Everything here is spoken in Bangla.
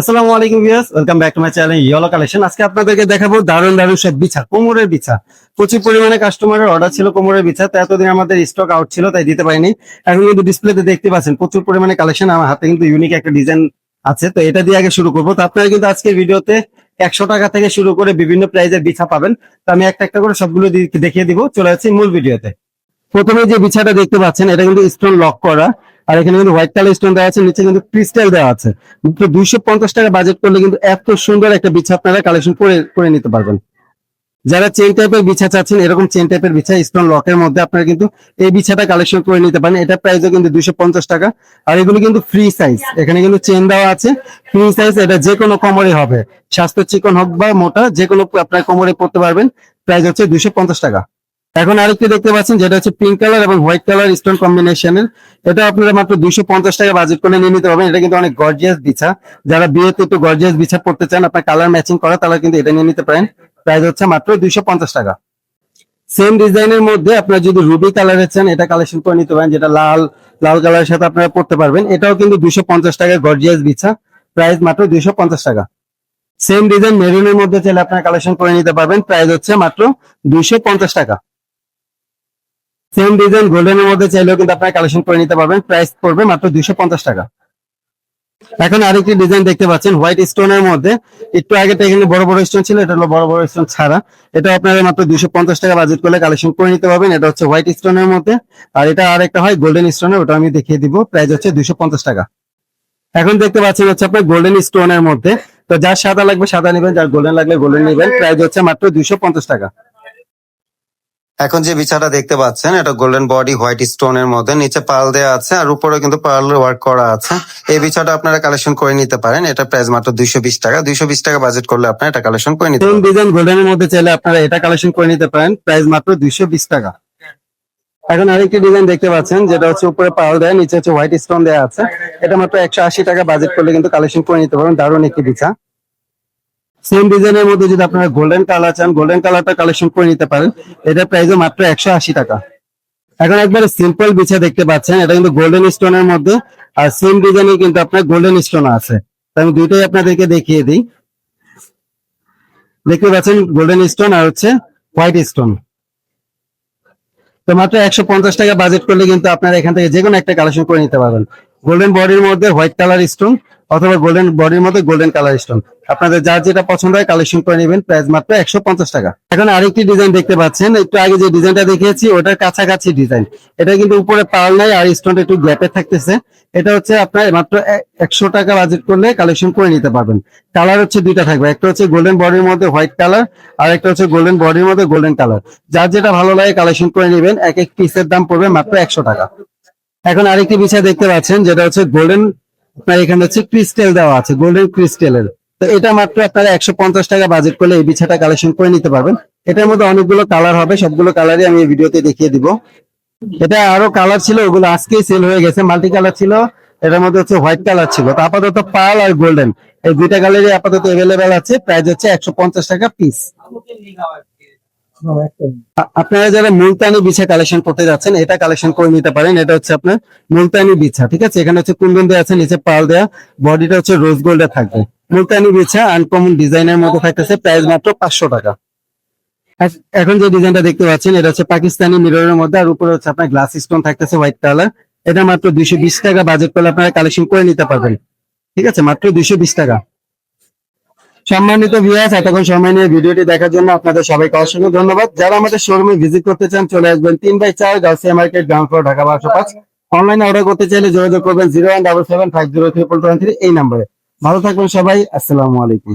আসসালামু আলাইকুম viewers, welcome back to my channel yellow collection আজকে আপনাদেরকে দেখাবো দারুণ দারুণ সব বিছা কোমরের বিছা প্রচুর পরিমাণে কাস্টমারের অর্ডার ছিল কোমরের বিছা তো এতদিন আমাদের স্টক আউট ছিল, তাই দিতে পারিনি। এখন কিন্তু ডিসপ্লেতে দেখতে পাচ্ছেন, প্রচুর পরিমাণে কালেকশন আমার হাতে কিন্তু ইউনিক একটা ডিজাইন আছে, তো এটা দিয়ে আগে শুরু করব। তো আপনারা কিন্তু আজকে ভিডিওতে একশো টাকা থেকে শুরু করে বিভিন্ন প্রাইজের বিছা পাবেন। তো আমি একটা একটা করে সবগুলো দেখিয়ে দিব, চলে যাচ্ছি মূল ভিডিওতে। প্রথমে যে বিছাটা দেখতে পাচ্ছেন, এটা কিন্তু স্টোন লক করা। আর এখানে কিন্তু হোয়াইট কালার স্টোন দেওয়া আছে, নিচে কিন্তু ক্রিস্টাল দেওয়া আছে। মাত্র দুইশো পঞ্চাশ টাকা বাজেট করলে কিন্তু এত সুন্দর একটা বিছা আপনারা কালেকশন করে করে নিতে পারবেন। যারা চেন টাইপের বিছা চাচ্ছেন, এরকম চেন টাইপের বিছা স্টোন লকের মধ্যে আপনারা কিন্তু এই বিছাটা কালেকশন করে নিতে পারেন। এটা প্রাইসও কিন্তু দুইশো পঞ্চাশ টাকা। আর এগুলো কিন্তু ফ্রি সাইজ এখানে কিন্তু চেন দেওয়া আছে। ফ্রি সাইজ এটা যে কোনো কোমরে হবে। স্বাস্থ্য চিকন হোক বা মোটা, যে কোনো আপনার কোমরে পড়তে পারবেন। প্রাইস হচ্ছে দুইশো পঞ্চাশ টাকা। এখন আরেকটি দেখতে পাচ্ছেন? যেটা হচ্ছে পিঙ্ক কালার এবং হোয়াইট কালার স্টোন কম্বিনেশনের এটা আপনারা মাত্র দুইশো পঞ্চাশ টাকা বাজেট করে নিয়ে নিতে পারবেন। এটা কিন্তু অনেক গর্জিয়াস বিছা। যারা বিয়েতে একটু গর্জিয়াস বিছা পড়তে চান, আপনার কালার ম্যাচিং করা, তারা কিন্তু এটা নিয়ে নিতে পারেন। প্রাইস হচ্ছে মাত্র দুইশো পঞ্চাশ টাকা। সেম ডিজাইনের মধ্যে আপনারা যদি রুবি কালারের চান, এটা কালেকশন করে নিতে পারেন, যেটা লাল লাল কালারের সাথে আপনারা পড়তে পারবেন। এটাও কিন্তু দুইশো পঞ্চাশ টাকা গর্জিয়াস বিছা। প্রাইস মাত্র দুইশো পঞ্চাশ টাকা। সেম ডিজাইন মেরুনের মধ্যে চাইলে আপনারা কালেকশন করে নিতে পারবেন। প্রাইস হচ্ছে মাত্র দুইশো পঞ্চাশ টাকা। সেম ডিজাইন গোল্ডেনের মধ্যে চাইলেও কিন্তু আপনারা কালেকশন করে নিতে পারবেন। প্রাইস পড়বে মাত্র পঞ্চাশ টাকা। এখন আরেকটি ডিজাইন দেখতে পাচ্ছেন হোয়াইট স্টোনের মধ্যে। একটু আগে এখানে বড় বড় স্টোন ছিল, এটা হলো বড় বড় স্টোন ছাড়া। এটা আপনারা মাত্র দুইশো পঞ্চাশ টাকা বাজেট করলে কালেকশন করে নিতে পারবেন। এটা হচ্ছে হোয়াইট স্টোনের মধ্যে। আর এটা আরেকটা হয় গোল্ডেন স্টোনের ওটা আমি দেখিয়ে দিব। প্রাইস হচ্ছে দুইশো পঞ্চাশ টাকা। এখন দেখতে পাচ্ছেন হচ্ছে আপনার গোল্ডেন স্টোনের মধ্যে। তো যার সাদা লাগবে, সাদা নেবেন, যার গোল্ডেন লাগবে গোল্ডেন নেবেন। প্রাইস হচ্ছে মাত্র দুইশো পঞ্চাশ টাকা। এখন যে বিছাটা দেখতে পাচ্ছেন এটা গোল্ডেন বডি হোয়াইট স্টোন এর মধ্যে নিচে পাল দেওয়া আছে আর উপরে কিন্তু পার্ল ওয়ার্ক করা আছে। এই বিছাটা আপনারা কালেকশন করে নিতে পারেন। এটা প্রাইস মাত্র দুইশো বিশ টাকা। দুইশো বিশ টাকা বাজেট করলে আপনারা এটা কালেকশন করে নিতে পারেন ডিজাইন গোল্ডেনের মধ্যে চাইলে আপনারা এটা কালেকশন করে নিতে পারেন। প্রাইস মাত্র দুইশো বিশ টাকা। এখন আরেকটি ডিজাইন দেখতে পাচ্ছেন যেটা হচ্ছে উপরে পাল দেয় নিচে হচ্ছে হোয়াইট স্টোন দেওয়া আছে। এটা মাত্র একশো আশি টাকা বাজেট করলে কিন্তু কালেকশন করে নিতে পারেন দারুণ একটি বিছা সেম ডিজাইনের মধ্যে যদি আপনারা গোল্ডেন কালার চান গোল্ডেন কালারটা কালেকশন করে নিতে পারেন। এটা প্রাইসও মাত্র একশো আশি টাকা। এখন একবারে সিম্পল বিছা দেখতে পাচ্ছেন, এটা কিন্তু গোল্ডেন স্টোনের মধ্যে। আর সেম ডিজাইনে কিন্তু আপনার গোল্ডেন স্টোন আছে। আমি দুইটাই আপনাদেরকে দেখিয়ে দিই। দেখতে পাচ্ছেন গোল্ডেন স্টোন আর হচ্ছে হোয়াইট স্টোন তো মাত্র একশো পঞ্চাশ টাকা বাজেট করলে কিন্তু আপনারা এখান থেকে যে কোনো একটা কালেকশন করে নিতে পারবেন। গোল্ডেন বডির মধ্যে হোয়াইট কালার স্টোন অথবা গোল্ডেন বডির মধ্যে গোল্ডেন কালার স্টোন আপনাদের যার যেটা পছন্দ হয় কালেকশন করে নেবেন প্রাইস মাত্র একশো পঞ্চাশ টাকা। এখন আরেকটি ডিজাইন দেখতে পাচ্ছেন, একটু আগে যে ডিজাইনটা দেখিয়েছি, ওটার কাছাকাছি ডিজাইন এটা কিন্তু উপরে পাল নাই, আর স্টোনটা একটু গ্যাপে থাকতেছে। এটা হচ্ছে আপনার মাত্র একশো টাকা বাজেট করলে কালেকশন করে নিতে পারবেন। কালার হচ্ছে দুইটা থাকবে, একটা হচ্ছে গোল্ডেন বডির মধ্যে হোয়াইট কালার আর একটা হচ্ছে গোল্ডেন বডির মধ্যে গোল্ডেন কালার যার যেটা ভালো লাগে কালেকশন করে নেবেন, এক এক পিসের দাম পড়বে মাত্র একশো টাকা। এখন আরেকটি বিষয় দেখতে পাচ্ছেন, যেটা হচ্ছে গোল্ডেন আপনার এখানে হচ্ছে ক্রিস্টেল দেওয়া আছে গোল্ডেন ক্রিস্টেলের তো এটা মাত্র আপনারা একশো পঞ্চাশ টাকা বাজেট করলে এই বিছাটা কালেকশন করে নিতে পারবেন। এটার মধ্যে অনেকগুলো কালার হবে, সবগুলো কালারই আমি এই ভিডিওতে দেখিয়ে দিব। এটা আরও কালার ছিল, ওগুলো আজকেই সেল হয়ে গেছে মাল্টি কালার ছিল। এটার মধ্যে হচ্ছে হোয়াইট কালার ছিল। তো আপাতত পাল আর গোল্ডেন এই দুইটা কালারই আপাতত এভেলেবেল আছে। প্রাইস হচ্ছে একশো পঞ্চাশ টাকা পিস আপনারা যারা মুলতানি বিছা কালেকশন করতে যাচ্ছেন এটা কালেকশন করে নিতে পারেন। এটা হচ্ছে আপনার মুলতানি বিছা ঠিক আছে? এখানে হচ্ছে কুন্দন দেওয়া আছে নিচে পাল দেওয়া বডিটা হচ্ছে রোজ গোল্ডে থাকবে। মুলতানি বিছা আনকমন ডিজাইনের মধ্যে থাকতেছে প্রাইস মাত্র পাঁচশো টাকা। এখন যে ডিজাইনটা দেখতে পাচ্ছেন এটা হচ্ছে পাকিস্তানি মিররের মধ্যে আর উপরে হচ্ছে আপনার গ্লাস স্টোন থাকতেছে হোয়াইট কালার এটা মাত্র দুইশো বিশ টাকা বাজেট করলে আপনারা কালেকশন করে নিতে পারবেন। ঠিক আছে? মাত্র দুইশো বিশ টাকা। সম্মানিত ভিউয়ার্স এতক্ষণ সময় নিয়ে ভিডিওটি দেখার জন্য আপনাদের সবাইকে অসংখ্য ধন্যবাদ। যারা আমাদের শোরুমে ভিজিট করতে চান, চলে আসবেন তিন বাই চার Garcia market ground floor Dhaka বারোশো পাঁচ। অনলাইনে অর্ডার করতে চাইলে যোগাযোগ করবেন zero one double seven five zero three three এই নাম্বারে। ভালো থাকবেন সবাই, আসসালামু আলাইকুম।